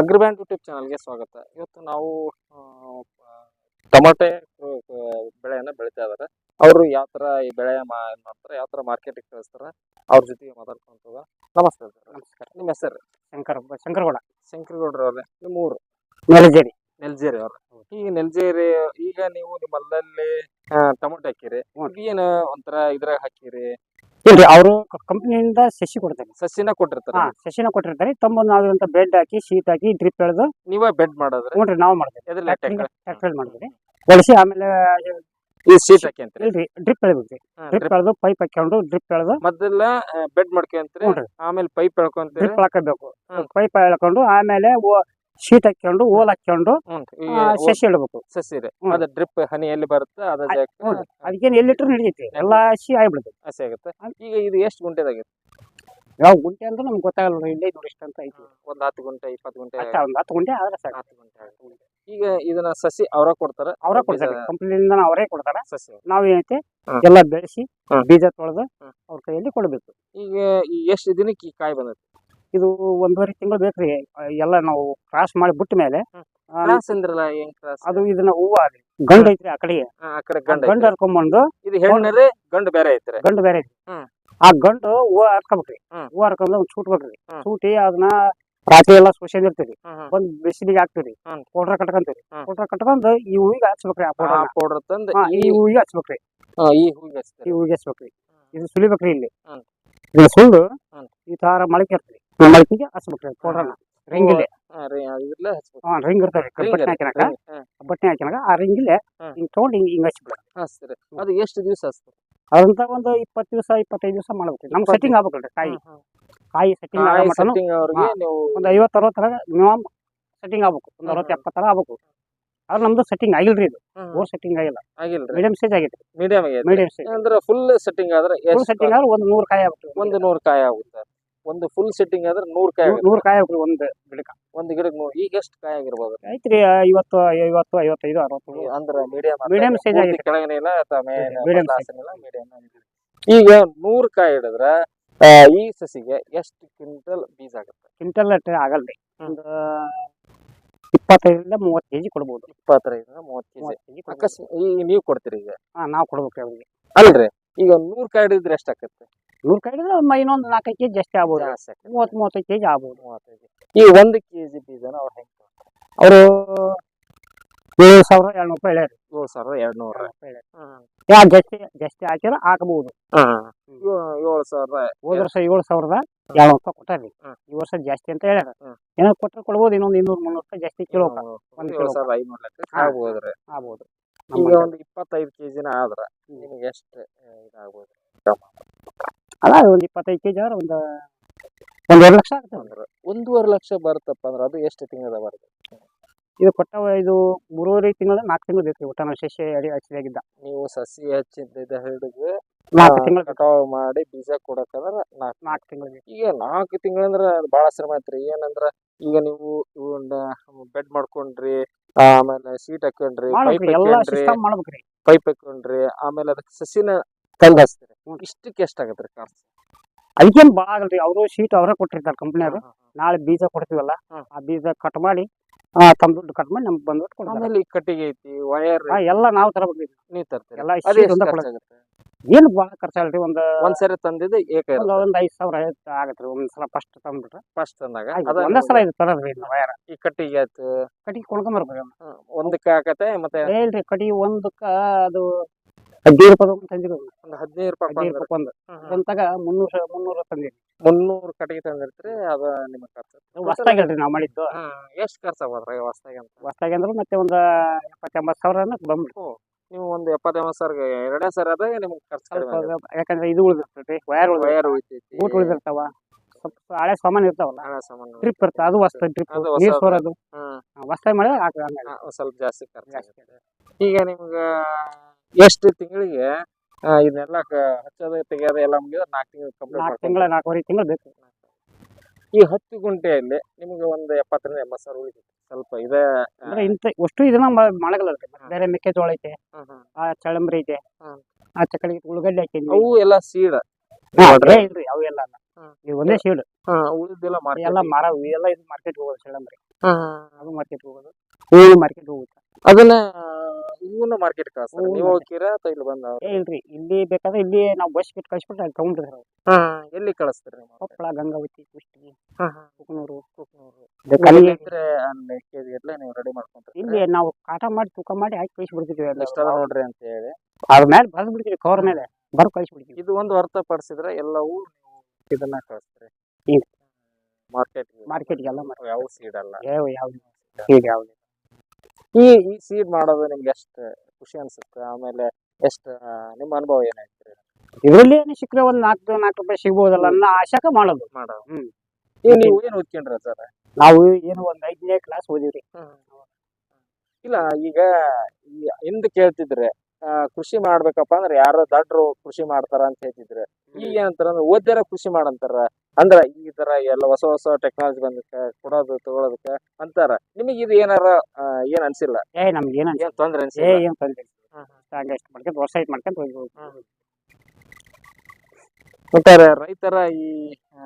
ಅಗ್ರಿಬ್ಯಾಂಡ್ YouTube ಚಾನಲ್ಗೆ ಸ್ವಾಗತ. ಇವತ್ತು ನಾವು ಟೊಮಾಟೆ ಬೆಳೆಯನ್ನ ಬೆಳಿತಾ ಇದ್ದಾರೆ. ಅವರು ಯಾವ ತರ ಈ ಬೆಳೆ ಮಾಡ್ತಾರೆ ಯಾವ ತರ ಮಾರ್ಕೆಟಿಗೆ ಕಳಿಸ್ತಾರೆ ಅವ್ರ ಜೊತೆಗೆ ಮಾತಾಡ್ಕೊಂತ ನಮಸ್ತೆ ಸರ್. ನಮಸ್ಕಾರ. ನಿಮ್ಮ ಹೆಸರು? ಶಂಕರ ಶಂಕರಗೌಡ. ಶಂಕರಗೌಡ್ರ ಅವ್ರೆ. ನಿಮ್ಮ ಊರು? ನೆಲಜೇರಿ ನೆಲ್ಜೇರಿ ಅವ್ರ. ಈಗ ನೆಲ್ಜೇರಿ ಈಗ ನೀವು ನಿಮ್ಮ ಹೊಲದಲ್ಲಿ ಟೊಮೊಟೊ ಹಾಕಿರಿ. ಏನು ಒಂಥರ ಇದ್ರಾಗ ಹಾಕಿರಿ? ಇಲ್ರಿ ಅವರು ಕಂಪನಿಯಿಂದ ಸಸಿ ಕೊಡ್ತಾರೆ. ಸಸಿನ ಕೊಟ್ಟಿರ್ತಾರೆ. ಹಾ ಸಸಿನ ಕೊಟ್ಟಿರ್ತಾರೆ. ತಮ್ಮ ಬೆಡ್ ಹಾಕಿ ಶೀಟ್ ಹಾಕಿ ಡ್ರಿಪ್ ಎಳೆದು ನೀವೇ ಬೆಡ್ ಮಾಡೋದ್ರಿ ನೋಡ್ರಿ ನಾವು ಮಾಡ್ತೇವೆ ಎದ್ರಲ್ಲಿ ಮಾಡಿದ್ರಿ ಬಳಸಿ ಆಮೇಲೆ ಈ ಶೀಟ್ ಹಾಕಿ ಅಂತೀರಿ. ಇಲ್ರಿ ಡ್ರಿಪ್ ಎಳಿಬೇಕ್ರಿ. ಡ್ರಿಪ್ ಎಳೆದು ಪೈಪ್ ಹಾಕೊಂಡು ಡ್ರಿಪ್ ಎಳೆದು ಮೊದಲ ಬೆಡ್ ಮಾಡ್ಕೊಂತೀರಿ ಆಮೇಲೆ ಪೈಪ್ ಎಳ್ಕೊಂತ ಡ್ರಿಪ್ ಹಾಕಬೇಕು. ಹ್ಮ್. ಪೈಪ್ ಎಳ್ಕೊಂಡು ಆಮೇಲೆ ಶೀಟ್ ಹಾಕೊಂಡು ಓಲ್ ಹಾಕೊಂಡು ಸಸಿ ಇಡಬೇಕು. ಸಸಿ. ಅದ ಡ್ರಿಪ್ ಹನಿ ಎಲ್ಲಿ ಬರುತ್ತೆ ಅದಕ್ಕೆ ಎಲ್ಲಿ ಅದಕ್ಕೇನು ಎಲ್ಲಿಟ್ರು ನಡೀತೈತಿ. ಎಲ್ಲಾ ಹಸಿ ಆಗ್ಬಿಡ್ತೈತಿ. ಹಸಿ ಆಗುತ್ತೆ. ಈಗ ಇದು ಎಷ್ಟು ಗುಂಟೆದಾಗಿದೆ? ಯಾವ ಗುಂಟೆ ಅಂದ್ರೆ ನಮ್ಗೆ ಗೊತ್ತಾಗಲ್ಲ ನೋಡಿ ಇಲ್ಲೇ ನೋಡಿ ಐತಿ. ಒಂದ್ ಹತ್ತು ಗುಂಟೆ ಇಪ್ಪತ್ತು ಗುಂಟೆ ಒಂದ್ ಹತ್ತು ಗುಂಟೆ ಆದ್ರೆ ಸಾಕು. ಹತ್ತು ಗುಂಟೆ ಈಗ ಇದನ್ನ ಸಸಿ ಅವರ ಕೊಡ್ತಾರೆ? ಅವರ ಕೊಡ್ತಾರೆ. ಕಂಪ್ನಿಯಿಂದ ಅವರೇ ಕೊಡ್ತಾರೆ? ಸಸಿ ನಾವ್ ಏನೈತೆ ಎಲ್ಲಾ ಬೆಳೆಸಿ ಬೀಜ ತೊಳೆದು. ಅವ್ರ ಕೈಯಲ್ಲಿ ಕೊಡ್ಬೇಕು. ಈಗ ಎಷ್ಟು ದಿನಕ್ಕೆ ಈ ಕಾಯಿ ಬಂದೈತಿ? ಇದು ಒಂದೂವರೆ ತಿಂಗಳು ಬೇಕ್ರಿ. ಎಲ್ಲ ನಾವು ಕ್ರಾಸ್ ಮಾಡಿ ಬಿಟ್ಟ ಮೇಲೆ ಹ್ಮ್. ಆ, ಕ್ರಾಸ್ ಅಂದ್ರಲ್ಲ ಏನ್ ಕ್ರಾಸ್ ಅದು ಇದನ್ನ ಹೂವ ರೀ ಗಂಡು ಐತ್ರಿ ಆ ಕಡೆ ಗಂಡ ಗಂಡು ಹರ್ಕೊಂಬಂದು ಇದು ಹೆಣ್ಣರಿ ಗಂಡು ಬೇರೆ ಐತ್ರಿ. ಗಂಡು ಬೇರೆ ಐತಿ ಹ್ಮ್. ಆ ಗಂಡು ಹೂವ ಹರ್ಕೊಬೇಕ್ರಿ. ಹ್ಮ್. ಹೂವ ಹರ್ಕೊಂಡ್ ಒಂದ್ ಚೂಟ್ ಬೇಕ್ರಿ ಸೂಟಿ ಅದನ್ನ ರಾತ್ರಿ ಎಲ್ಲ ಸ್ಪೆಷಲ್ ಇರ್ತೀರಿ. ಒಂದ್ ಬಿಸಿಲಿಗೆ ಹಾಕ್ತಿರಿ ಪೌಡರ್ ಪೌಡ್ರ್ ಕಟ್ಕೊಂತೀರಿ ಹ್ಮ್. ಪೌಡ್ರ್ ಕಟ್ಕೊಂಡು ಈ ಹೂವಿಗೆ ಹಚ್ಬೇಕ್ರಿ ಆ ಪೌಡರ್ ಪೌಡರ್ ತಂದು ಈ ಈ ಹೂವಿಗೆ ಹಚ್ಬೇಕ್ರಿ. ಆ, ಈ ಹೂವಿಗೆ ಹಚ್ತಾರೆ. ಈ ಹೂವಿಗೆ ಹಚ್ಬೇಕ್ರಿ. ಇದು ಸುಲಿಬೇಕ್ರಿ ಇಲ್ಲಿ. ಹ್ಮ್. ಇದನ್ನ ಸುಳ್ಳು ಹ್ಮ್. ಈ ತರ ಮೊಳಕೆ ಇರ್ತದೆ ಆ ಮೊಳಕೆಗೆ ಹಚ್ಬೇಕ್ರಿ ಪೌಡರ್ನ ರಿಂಗ್ ಇಲ್ಲಿ ಇದ್ರಲ್ಲೇ ಹಾ ರಿಂಗ್ ಇರ್ತಾವ್ರಿ ರಿಂಗ್ ಬಟ್ಟೆ ಹಾಕಿನಾಗ. ಬಟ್ಟೆ ಹಾಕಿನಾಗ ಆ ರಿಂಗಿಲೆ. ಹಿಂಗ್ ತಗೊಂಡು ಹಿಂಗ್ ಹಿಂಗ್ ಹಚ್ಬಿಡ ಅದು ಎಷ್ಟು ದಿವಸ ಹಚ್ತಾರೆ ಅದಂತ ಒಂದು ಇಪ್ಪತ್ತು ದಿವಸ ಇಪ್ಪತ್ತೈದು ದಿವಸ ಮಾಡ್ಬೇಕ್ರಿ ನಮ್ ಸೆಟ್ಟಿಂಗ್ ಆಗ್ಬೇಕಲ್ರಿ ಕಾಯಿ. ಕಾಯಿ ಸೆಟ್ಟಿಂಗ್ ಆಗೋ ಮಟನು ಒಂದ್ ಐವತ್ತು ಅರವತ್ತರ ಮಿನಿಮಮ್ ಸೆಟ್ಟಿಂಗ್ ಆಗ್ಬೇಕು. ಒಂದು ಅರವತ್ತು ಎಪ್ಪತ್ತು ಎಪ್ಪತ್ತರ ಆಗ್ಬೇಕು. ಆದ್ರೆ ನಮ್ದು ಸೆಟ್ಟಿಂಗ್ ಆಗಿಲ್ರಿ ಇದು. ಓವರ್ ಓರ್ ಸೆಟ್ಟಿಂಗ್ ಆಗಿಲ್ಲ. ಆಗಿಲ್ರಿ. ಮೀಡಿಯಂ ಸೈಜ್ ಆಗೈತೆ. ಮೀಡಿಯಂ ಆಗೈತೆ. ಮೀಡಿಯಂ ಸೈಜ್ ಅಂದ್ರೆ ಫುಲ್ ಸೆಟ್ಟಿಂಗ್ ಆದ್ರೆ ಫುಲ್ ಸೆಟ್ಟಿಂಗ್ ಆದ್ರೆ ಒಂದು ನೂರು ಕಾಯಿ ಆಗ್ಬೇಕು ಒಂದು ನೂರು ಕಾಯಿ ಆಗುತ್ತೆ. ಒಂದು ಫುಲ್ ಸೆಟ್ಟಿಂಗ್ ಆದ್ರೆ ನೂರು ಕಾಯಿ ನೂರು ಕಾಯಿ ಆಗ್ಬೇಕು ಒಂದ್ ಗಿಡಕ್ಕೆ. ಒಂದು ಗಿಡಕ್ಕೆ ನೂರು ಈಗ ಎಷ್ಟು ಕಾಯಿ ಆಗಿರ್ಬೋದು? ಐತ್ರಿ ಐವತ್ತು ಐವತ್ತು ಐವತ್ತೈದು ಅರವತ್ತು ಅಂದ್ರೆ ಮೀಡಿಯಂ ಮೀಡಿಯಂ ಸೈಜ್ ಆಗಿದೆ. ಕೆಳಗನೆ ಇಲ್ಲ ಅಥವಾ ಮೀಡಿಯಂ. ಮೀಡಿಯಂ ಈಗ ನೂರು ಕಾಯಿ ಹಿಡಿದ್ರೆ ಈ ಸಸಿಗೆ ಎಷ್ಟು ಕ್ವಿಂಟಲ್ ಬೀಜ ಆಗುತ್ತೆ? ಕ್ವಿಂಟಲ್ ಆಗಲ್ರಿ ಹ್ಮ್. ಒಂದು ಇಪ್ಪತ್ತೈದರಿಂದ ಮೂವತ್ತು ಕೆಜಿ ಕೊಡ್ಬೋದು. ಇಪ್ಪತ್ತೈದರಿಂದ ಮೂವತ್ತು ಕೆಜಿ. ಕೆಜಿ ಅಕಸ್ಮಾತ್ ಈಗ ನೀವು ಕೊಡ್ತೀರಿ ಈಗ? ಹಾ ನಾವು ಕೊಡ್ಬೇಕು ಅವ್ರಿಗೆ ಅಲ್ರಿ. ಈಗ ನೂರು ಕಾಯಿ ಹಿಡಿದ್ರೆ ಎಷ್ಟು ಆಕತ್ತೆ ಕಡೆ ಇನ್ನೊಂದು ನಾಲ್ಕೈದು ಕೆಜಿ ಜಾಸ್ತಿ ಆಗ್ಬೋದು. ಮೂವತ್. ಮೂವತ್ತು ಮೂವತ್ತೈದು ಕೆಜಿ ಆಗ್ಬೋದು. ಮೂವತ್ತೈದು ಈ ಒಂದು ಕೆಜಿ ಬೀಜನ ಅವ್ರು ಹೆಂಗ್ ಅವರು ಏಳು ಸಾವಿರ ಎರಡ್ನೂರು ರೂಪಾಯಿ ಹೇಳ್ಯಾರಿ ಏಳು ಸಾವಿರ ಎರಡ್ ನೂರ ಯಾ ಜಾಸ್ತಿ ಜಾಸ್ತಿ ಹಾಕಿದ್ರೆ ಹಾಕಬಹುದು ಏಳು ಸಾವಿರ ಹೋದ ವರ್ಷ ಏಳು ಸಾವಿರದ ಎರಡು ರೂಪಾಯಿ ಕೊಟ್ಟಾರಿ ಈ ವರ್ಷ ಜಾಸ್ತಿ ಅಂತ ಹೇಳ್ಯಾರ. ಏನಾದ್ರು ಏನೋ ಕೊಟ್ಟರೆ ಕೊಡ್ಬೋದು ಇನ್ನೊಂದು ಇನ್ನೂರು ಮುನ್ನೂರು ರೂಪಾಯಿ ಜಾಸ್ತಿ ಕಿಲೋ ಒಂದ್ ಕಿಲೋ. ಸಾವಿರದ ಐನೂರು ಲೆಕ್ಕ ಹಾ. ಆಗ್ಬೋದ್ರಿ ಆಗ್ಬೋದು. ಈಗ ಒಂದು ಇಪ್ಪತ್ತೈದು ಕೆಜಿನ ಆದ್ರೆ. ನಿಮಗೆ ಎಷ್ಟು ಇದಾಗ್ಬೋದು? ಅಲ್ಲ ಒಂದು ಇಪ್ಪತ್ತೈದು ಕೆಜಿ ಆದ್ರೆ ಒಂದು ಒಂದು ಎರಡು ಲಕ್ಷ ಆಗುತ್ತೆ ಅಂದ್ರ ಒಂದೂವರೆ ಲಕ್ಷ ಬರುತ್ತಪ್ಪ ಅಂದ್ರೆ ಅದು ಎಷ್ಟು ತಿಂಗಳದ ಬರುತ್ತೆ? ಇದು ಕೊಟ್ಟ ಇದು ಮೂರುವರೆ ತಿಂಗಳ ನಾಲ್ಕು ತಿಂಗಳು ಬೇಕು ಊಟ ನಾವು ಸಸಿ ಅಡಿ ಹಚ್ಚಿದಾಗಿದ್ದ. ನೀವು ಸಸಿ ಹಚ್ಚಿದ್ದ ಹಿಡಿದು ನಾಲ್ಕು ತಿಂಗಳು ಕಟಾವ ಮಾಡಿ ಬೀಜ ಕೊಡಕಂದ್ರ ನಾಲ್ಕು ನಾಲ್ಕು ತಿಂಗಳು ಈಗ ನಾಲ್ಕು ತಿಂಗಳಂದ್ರ ಬಹಳ ಶ್ರಮ ಐತ್ರಿ. ಏನಂದ್ರ ಈಗ ನೀವು ಬೆಡ್ ಮಾಡ್ಕೊಂಡ್ರಿ ಆಮೇಲೆ ಸೀಟ್ ಹಾಕೊಂಡ್ರಿ ಪೈಪ್ ಹಾಕೊಂಡ್ರಿ ಪೈಪ್ ಹಾಕೊಂಡ್ರಿ ಆಮೇಲೆ ಅದಕ್ಕೆ ಸಸಿನ ತಂದ್ ಹಚ್ತೀರಿ. ಹ್ಮ್. ಎಷ್ಟಾಗತ್ತೆ ರೀ ಖರ್ಚು ಅದಕ್ಕೇನು ಭಾಳ ರೀ. ಅವರು ಶೀಟ್ ಅವರೇ ಕೊಟ್ಟಿರ್ತಾರೆ ಕಂಪ್ನಿಯವರು ನಾಳೆ ಬೀಜ ಕೊಡ್ತೀವಲ್ಲ ಆ ಬೀಜ ಕಟ್ ಮಾಡಿ ತಮ್ಮ ದುಡ್ಡು ಕಟ್ ಮಾಡಿ ನಮ್ಗೆ ಬಂದ್ಬಿಟ್ಟು ಕೊಡ್ತಾರೆ. ಈ ಕಟ್ಟಿಗೆ ಐತಿ ವಯರ್ ಎಲ್ಲ ನಾವು ತರಬೇಕು ನೀವು ತರ್ತೀರಿ? ಎಲ್ಲ ಏನು ಭಾಳ ಖರ್ಚಾಗಲ್ರಿ ಒಂದು ಒಂದ್ ಸರಿ ತಂದಿದ್ದು ಏಕ ಒಂದು ಐದು ಸಾವಿರ ಐವತ್ತು ಆಗತ್ರಿ ಒಂದ್ ಸಲ ಫಸ್ಟ್ ತಂದ್ಬಿಟ್ರೆ. ಫಸ್ಟ್ ತಂದಾಗ ಒಂದ್ ಸಲ ಇದು ತರದ್ರಿ ವಯರ್ ಈ ಕಟ್ಟಿಗೆ ಆಯ್ತು. ಕಟ್ಟಿಗೆ ಕೊಂಡ್ಕೊಂಬರ್ಬೇಕು. ಒಂದಕ್ಕೆ ಆಗತ್ತೆ ಮತ್ತೆ? ಹೇಳ್ರಿ ಕಟ್ಟಿಗೆ ಒಂದಕ್ಕ ಅದು ಹದಿನೈದು ರೂಪಾಯಿ ತಂದಿರೋ ಒಂದು ಹದಿನೈದು ರೂಪಾಯಿ ಹದಿನೈದು ರೂಪಾಯಿ ಒಂದು ಅಂತಾಗ ಮುನ್ನೂರ ಮುನ್ನೂರ ತಂದಿರಿ ಮುನ್ನೂರು ಕಟ್ಟಿಗೆ ತಂದಿರ್ತೀರಿ ಅದ ನಿಮಗೆ ಖರ್ಚು. ಹೊಸ್ತಾಗಲ್ರಿ ನಾವು ಮಾಡಿದ್ದು. ಎಷ್ಟು ಖರ್ಚು ಆಗ್ಬೋದ್ರಿ ಹೊಸ್ದಾಗಿ ಅಂತ? ಹೊಸ್ತಾಗಿ ಅಂದ್ರೆ ಮತ್ತೆ ಒಂದು ಎಪ್ಪತ್ತೆಂಬತ್ತು ಸಾವಿರ ಬಂದ್ಬಿಟ್ಟು ನೀವು ಒಂದು ಎಪ್ಪತ್ತೈವತ್ತು ಸಾವಿರ ಎರಡೇ ಸಾವಿರ ಅದ ನಿಮ್ಗೆ ಖರ್ಚು ಕಡಿಮೆ ಯಾಕಂದ್ರೆ ಇದು ಉಳಿದಿರ್ತೈತಿ ವಯರ್ ವಯರ್ ಉಳಿತೈತಿ. ಬೂಟ್ ಉಳಿದಿರ್ತಾವ. ಸ್ವಲ್ಪ ಹಳೆ ಸಾಮಾನು ಇರ್ತಾವಲ್ಲ ಹಳೆ ಸಾಮಾನು ಟ್ರಿಪ್ ಇರ್ತದೆ ಅದು ಹೊಸ್ತ ಟ್ರಿಪ್ ಅದು ನೀರು. ಸೋರೋದು. ಹೊಸ್ತಾಗಿ ಮಾಡಿದ್ರೆ ಸ್ವಲ್ಪ ಜಾಸ್ತಿ ಖರ್ಚು. ಈಗ ನಿಮ್ಗ ಎಷ್ಟು ತಿಂಗಳಿಗೆ ಇದನ್ನೆಲ್ಲ ಹಚ್ಚೋದು ತೆಗಿಯೋದು ಎಲ್ಲ ಮುಗಿದ್ರೆ ನಾಲ್ಕು ತಿಂಗಳು ಕಂಪ್ಲೀಟ್ ನಾಲ್ಕು ಮಾಡ್ಕೊಂಡು ತಿಂಗಳ ನಾಲ್ಕೂವರೆ ತಿಂಗಳು ಬೇಕು. ಈ ಹತ್ತು ಗುಂಟೆಯಲ್ಲಿ ನಿಮಗೆ ಒಂದು ಎಪ್ಪತ್ತರಿಂದ ಎಂಬತ್ತು ಸಾವಿರ ಉಳಿತೈತಿ. ಸ್ವಲ್ಪ ಇದೆ ಅಂದ್ರೆ ಇಂಥ ಅಷ್ಟು ಇದನ್ನ ಮಾಡಗಲ್ಲ ಬೇರೆ ಮೆಕ್ಕೆಜೋಳ ಐತೆ ಆ ಚಳಂಬ್ರಿ ಐತೆ ಹ್ಮ್. ಆ ಚಕಡಿ ಉಳ್ಳಗಡ್ಡೆ ಹಾಕಿದ್ವಿ ಅವು ಎಲ್ಲ ಸೀಡ್. ನೋಡ್ರಿ. ಇಲ್ರಿ ಅವು ಎಲ್ಲ ಅಲ್ಲ. ಹ್ಮ್. ಒಂದೇ ಸೀಡ್. ಹಾ ಉಳಿದೆಲ್ಲ ಮಾರ್ಕೆಟ್ ಎಲ್ಲ ಮರ ಇವೆಲ್ಲ ಇದು ಮಾರ್ಕೆಟ್ ಹೋಗೋದು ಚಳಂಬ್ರಿ. ಅದು ಮಾರ್ಕೆಟ್ ಹೋಗೋದು. ಹೂವು ಮಾರ್ಕೆಟ್ ಹೋಗುತ್ತೆ. ಅದನ್ನ ಇವನ್ನ ಮಾರ್ಕೆಟ್ ಕಳಿಸ್ತಾರೆ. ನೀವು. ಹೋಗ್ತೀರಾ ಅಥವಾ ಇಲ್ಲಿ ಬಂದ ಇಲ್ರಿ ಇಲ್ಲಿ ಬೇಕಾದ್ರೆ ಇಲ್ಲಿ ನಾವು ಬಸ್ ಬಿಟ್ಟು ಕಳಿಸ್ಬಿಟ್ಟು ಅಲ್ಲಿ ತಗೊಂಡ್ರಿ ಎಲ್ಲಿ ಕಳಿಸ್ತೀರಿ ನೀವು ಕೊಪ್ಪಳ ಗಂಗಾವತಿ ಕುಷ್ಟಗಿ ಕುಕನೂರು ಕುಕ್ನೂರು. ಅಲ್ಲಿ ಕೆಜಿ ನೀವು ರೆಡಿ ಮಾಡ್ಕೊಂತೀರಿ ಇಲ್ಲಿ ನಾವು ಕಾಟ ಮಾಡಿ ತೂಕ ಮಾಡಿ ಹಾಕಿ ಕಳಿಸ್ಬಿಡ್ತೀವಿ ಇಷ್ಟ ಅದ ನೋಡ್ರಿ ಅಂತ ಹೇಳಿ. ಅದ್ರ ಮೇಲೆ ಬರ್ದು ಬಿಡ್ತೀವಿ ಕವರ್ ಮೇಲೆ. ಬರ್ ಕಳಿಸ್ಬಿಡ್ತೀವಿ. ಇದು ಒಂದು ಹೊರತುಪಡಿಸಿದ್ರೆ ಎಲ್ಲವೂ ಇದನ್ನ ಕಳಿಸ್ತೀರಿ. ಮಾರ್ಕೆಟ್ ಮಾರ್ಕೆಟ್ಗೆಲ್ಲ ಮಾರ್ಕೆಟ್ ಯಾವ ಸೀಡ್ ಅಲ್ಲ. ಯಾವ ಯಾವ್ದು ಸೀಡ್ ಯಾವ್ದು. ಈ ಈ ಸೀಡ್ ಮಾಡೋದು ನಿಮ್ಗೆ ಎಷ್ಟು ಖುಷಿ ಅನ್ಸುತ್ತೆ? ಆಮೇಲೆ ಎಷ್ಟು ನಿಮ್ಮ ಅನುಭವ ಏನಾಯ್ತು? ಇದರಲ್ಲಿ ಏನು ಸಿಕ್ಕರೆ ಒಂದು ನಾಲ್ಕು ನಾಲ್ಕು ರೂಪಾಯಿ ಸಿಗ್ಬೋದಲ್ಲ ಅನ್ನೋ ಆಶಾಕ ಮಾಡೋದು. ಮಾಡೋದು. ಹ್ಮ್. ಈಗ ನೀವು ಏನು ಓದ್ಕೊಂಡ್ರಿ ಸರ್? ನಾವು ಏನು ಒಂದು ಐದನೇ ಕ್ಲಾಸ್ ಓದಿವ್ರಿ. ಇಲ್ಲ ಈಗ ಹಿಂದ್ ಕೇಳ್ತಿದ್ರೆ ಕೃಷಿ ಮಾಡ್ಬೇಕಪ್ಪ ಅಂದ್ರೆ ಯಾರೋ ದಡ್ರು ಕೃಷಿ ಮಾಡ್ತಾರ ಅಂತ ಹೇಳ್ತಿದ್ರೆ ಈಗ ಏನಂತಾರ ಅಂದ್ರೆ ಓದ್ಯಾರ ಕೃಷಿ ಮಾಡಂತಾರ. ಅಂದ್ರ ಈ ತರ ಎಲ್ಲ ಹೊಸ ಹೊಸ ಟೆಕ್ನಾಲಜಿ ಬಂದಕ್ಕೆ ಕೊಡೋದು ತಗೊಳೋದಕ್ಕ ಅಂತಾರ. ನಿಮಗೆ ಇದು ಏನಾರ ಆ, ಏನ್ ಅನ್ಸಿಲ್ಲ? ಏ ನಮ್ಗೆ ಏನು ಏನ್ ತೊಂದ್ರೆ ಏ ಅನ್ಸಿಲ್ಲ ಏನ್ ತೊಂದ್ರೆ ಹಂಗೆ ಎಷ್ಟು ಮಾಡ್ಕೊಂಡು ವರ್ಷ ಮಾಡ್ಕೊಂಡು ಹೋಗ್ಬೋದು. ಒಟ್ಟಾರೆ ರೈತರ ಈ ಆ,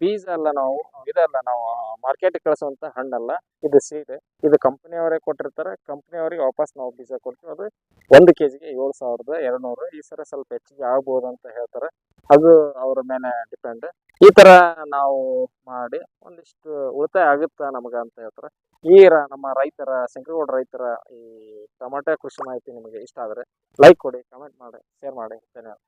ಬೀಜ ಅಲ್ಲ ನಾವು ಇದಲ್ಲ ನಾವು ಮಾರ್ಕೆಟ್ ಕಳಿಸುವಂತ ಹಣ್ಣಲ್ಲ ಇದು ಸೀಡ್ ಇದು ಕಂಪನಿಯವರೇ ಕೊಟ್ಟಿರ್ತಾರೆ ಕಂಪನಿಯವರಿಗೆ ವಾಪಸ್ ನಾವು ಬೀಜ ಕೊಡ್ತೀವಿ. ಅದು ಒಂದು ಕೆ ಜಿಗೆ ಏಳು ಸಾವಿರದ ಎರಡ್ನೂರು. ಈ ಸಲ ಸ್ವಲ್ಪ ಹೆಚ್ಚಿಗೆ ಆಗ್ಬೋದು ಅಂತ ಹೇಳ್ತಾರೆ. ಅದು ಅವ್ರ ಮೇಲೆ ಡಿಪೆಂಡ್ ಈ ತರ ನಾವು ಮಾಡಿ ಒಂದಿಷ್ಟು ಉಳಿತಾಯ ಆಗುತ್ತಾ ನಮಗ ಅಂತ ಹೇಳ್ತಾರೆ. ಈ ನಮ್ಮ ರೈತರ ಶಂಕರಗೌಡ ರೈತರ ಈ ಟೊಮಾಟೊ ಕೃಷಿ ಮಾಹಿತಿ ನಿಮಗೆ ಇಷ್ಟ ಆದರೆ ಲೈಕ್ ಕೊಡಿ ಕಮೆಂಟ್ ಮಾಡಿ ಶೇರ್ ಮಾಡಿ. ಧನ್ಯವಾದ.